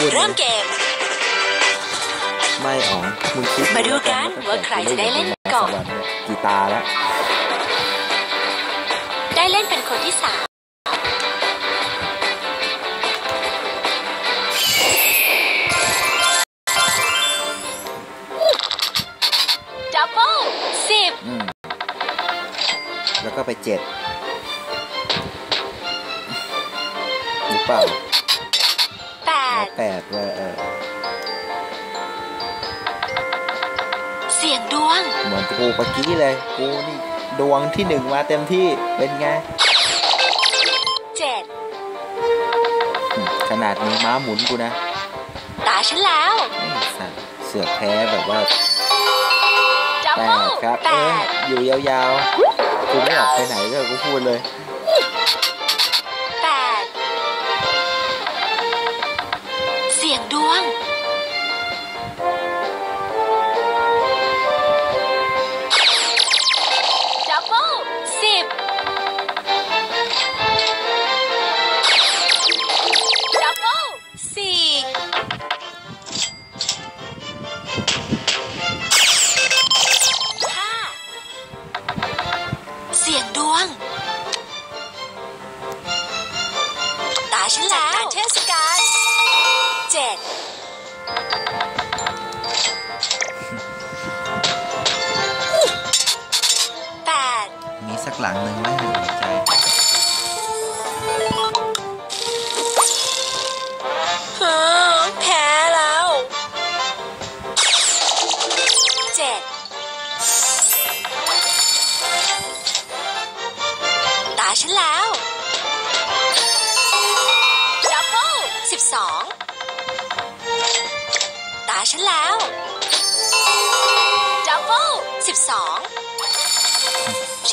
ขึ้นเริ่มเกม ไม่อ๋องมึงคิดมาดูกันว่าใครจะได้เล่นก่อน กี่ตาแล้ว ได้เล่นเป็นคนที่สามดับเบิลสิบอืมแล้วก็ไปเจ็ดหรือเปล่าแปเอา ดแปดเลยเออเสียงดวง เหมือนกูเมื่อกี้เลย กูนี่ดวงที่หนึ่งมาเต็มที่เป็นไงเจ็ดอืมขนาดมีม้าหมุนกูนะ ตาฉันแล้วไอ้สัตว์เสือกแพ้แบบว่าดับแปเบิลดครับแปเออดอยู่ยาวๆ กูไม่ออกไปไหนเลยกูพูดเลย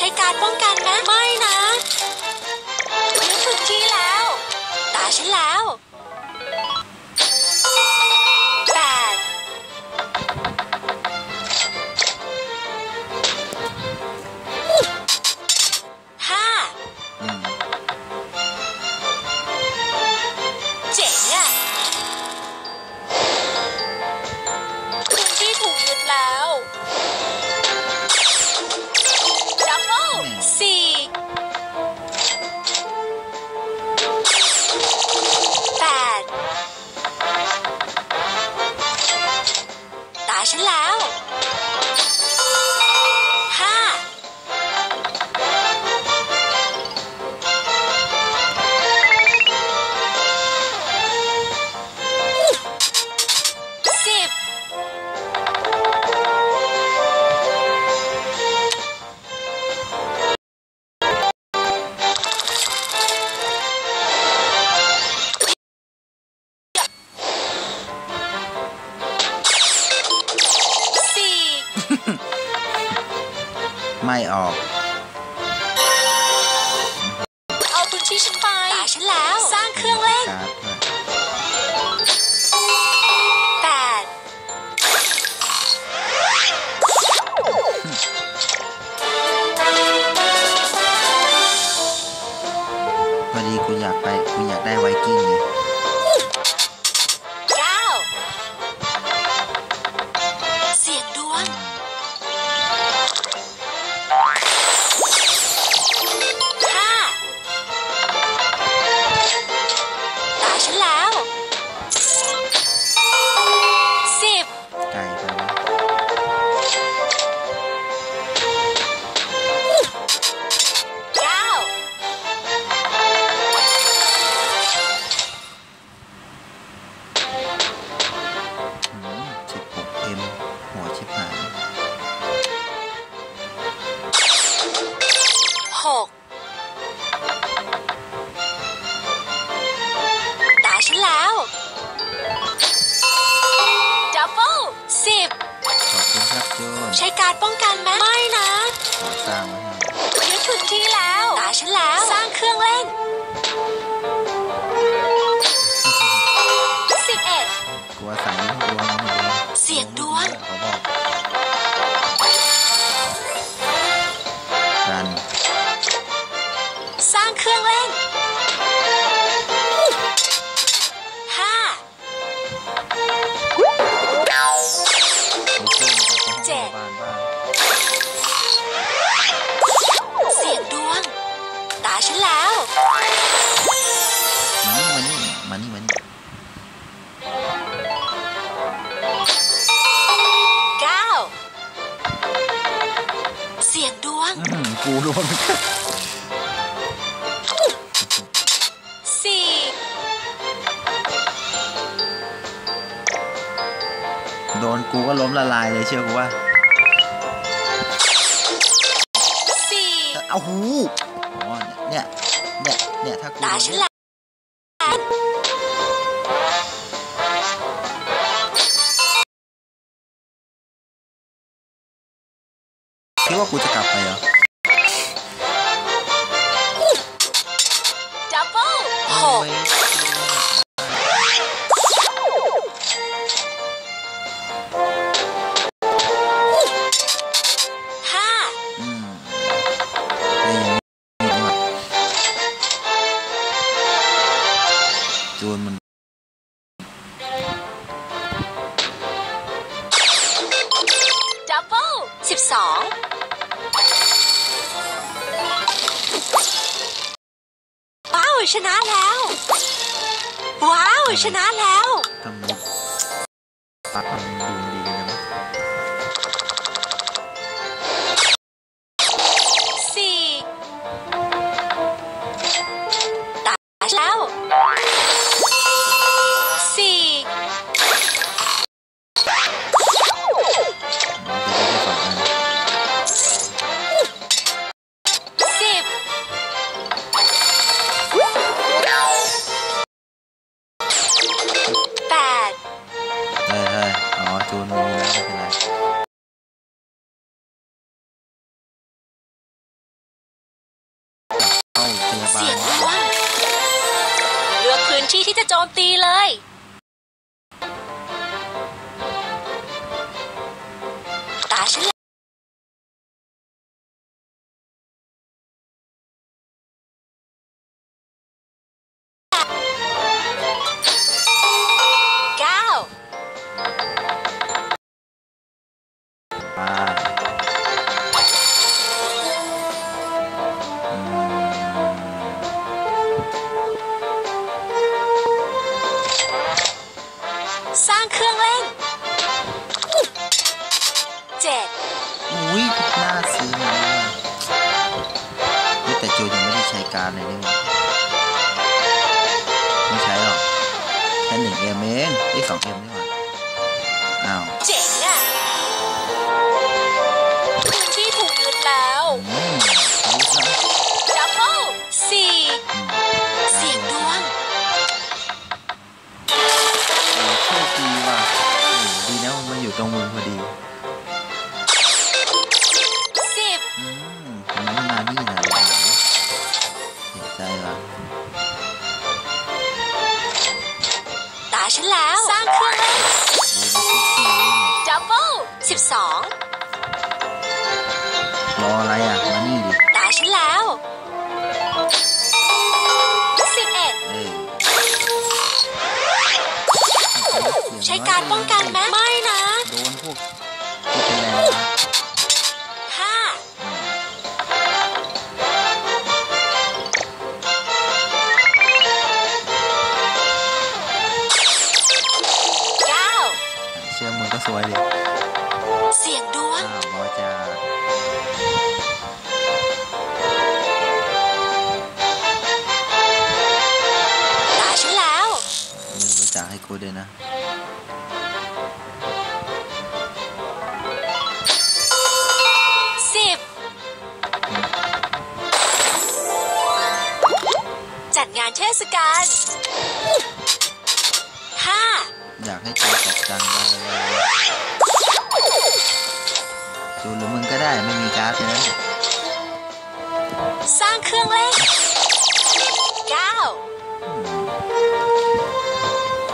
ใช้การป้องกันไหมไม่นะยืนถูกที่แล้ว ตาฉันแล้ว ต ไม่ออก รวมกันสี่โดนกูก็ล้มละลายเลยเชื่อกูว่าสี่เอาหูอ๋อเนี่ย เนี่ย เนี่ย ถ้ากูตาโดนฉันเนี่ยแล้วคิดว่ากูจะกลับไปเหรอ จูนมันดับเบิลสิบสองว้าว ชนะแล้ว ว้าว ชนะแล้วทำมุกปักมันดู บาเสีลยงว่างเลือกพื้นที่ที่จะโจมตีเลย การดเลยนี่หว่าไม่ใช้หรอกแค่หนึ่งเอ็มเองไอ้สองเอ็มนี่หว่า ใช้การป้องกันไหมไม่นะโดนพวกที่เป็นแรงนะห้าอืมเก้าเชื่อมึงก็สวยดิเสียงดวงอ้าวบอจาตาฉันแล้วเลิกบริจาคให้กูด้วยนะ ห้า อยากให้จูตกจังได้เลยจูหรือมึงก็ได้ไม่มีการ์ดเลยนะสร้างเครื่องเล่นเก้า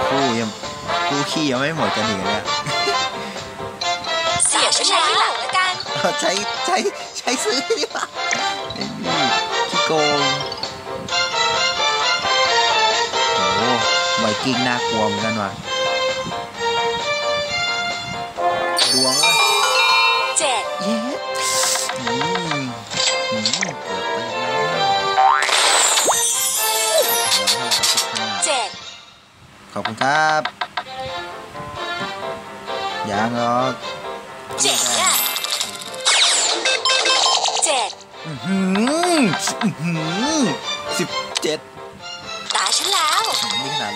คู่ยังคู่ขี้ยังไม่หมดกันอีกเลยอะเสียฉันใช้ที่หลังแล้วกันเอาใช้ใช้ใช้ซื้อดีกว่าไอ้นี่ขี้โกง กิ้งน่ากลัวเหมือนกันว่ะดวงวะเจ็ดเย้อืมอืมเกือบไปแล้วโอ้โหเท่าไหร่สิบห้าเจ็ดขอบคุณครับยังหรอกเจ็ดอะเจ็ดอื้อหืออื้อหือสิบเจ็ดตาฉันแล้ว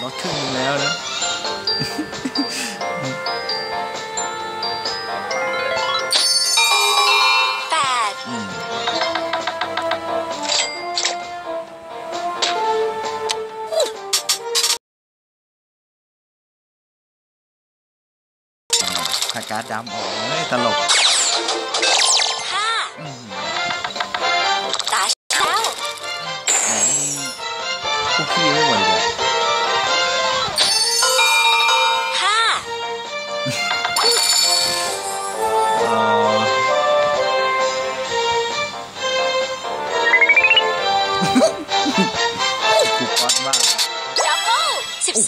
นี่ขนาดลดครึ่งนึงแล้วนะแปดอืมถ้าการ์ดดำออกเฮ้ยตลกห้าอืมตาฉันแล้วไหนพวกพี่ไม่หมดเ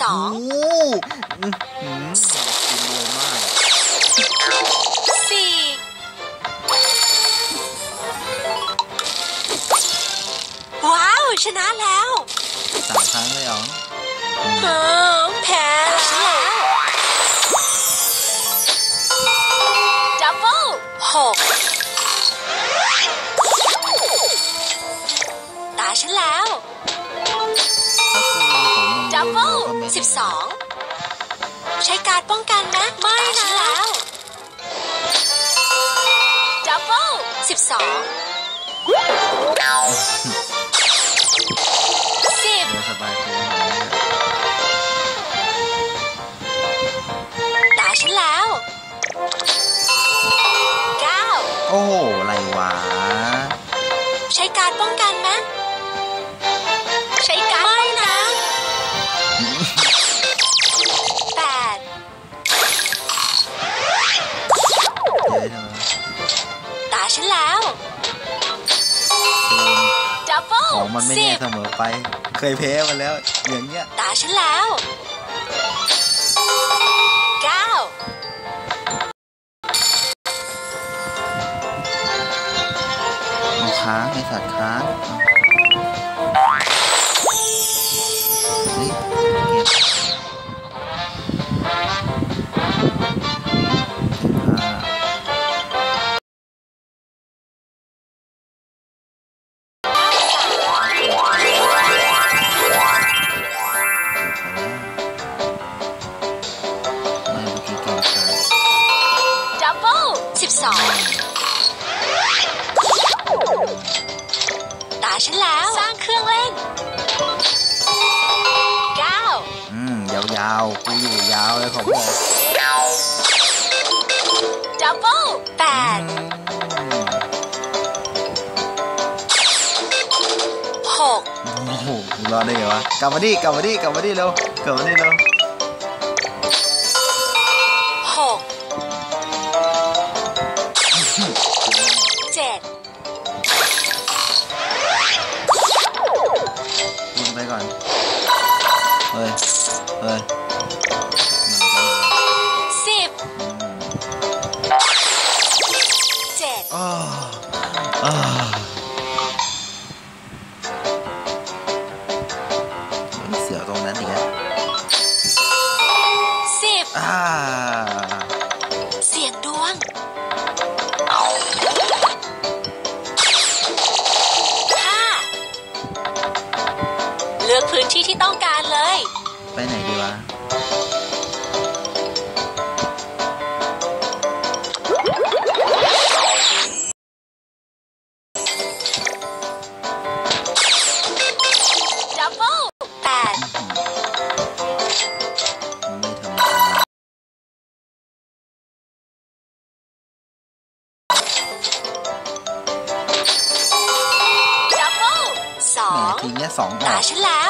สิบสองโโหอื้อหือกินรวยมากสี่ว้าว ชนะแล้วสามครั้งเลยเหรออืมเออแพ้แล้วดับเบิลหกตาฉันแล้ว 12 ใช้การป้องกันนะ ไม่นะแล้วดับเบิลสิบสองสิบตาฉันแล้วเก้าโอ้ไรวะ ใช้การป้องกันไหมใช้การ ของมันไม่สิแน่บเสมอไป เคยแพ้มาแล้วอย่างเงี้ยตาฉันแล้วเก้าเอาค้างไอสัตว์ค้าง ลสิบสองตาฉันแล้วสร้างเครื่องเล่นเก้าอืม ยาวๆกูอยู่ยาวเลยขอบอกดับเบิลแปอืดมหกโอ้โหมึงรอดได้ไงวะกลับมาดิกลับมาดิกลับมาดิเร็วกลับมาดิเร็ว ไปไหนดีวะดับเบิลแปดไม่ธรรมดาดับเบิลสอแหมงทีเนี้ยสองอตาอกฉันแล้ว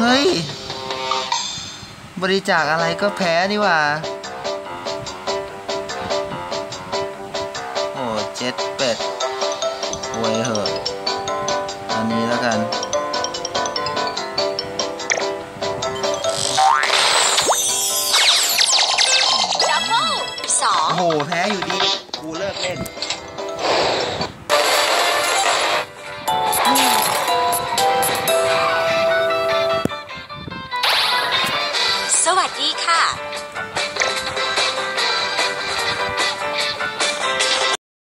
เฮ้ย บริจาคอะไรก็แพ้นี่ว่า โอ้เจ็ดเป็ดหวยเหอ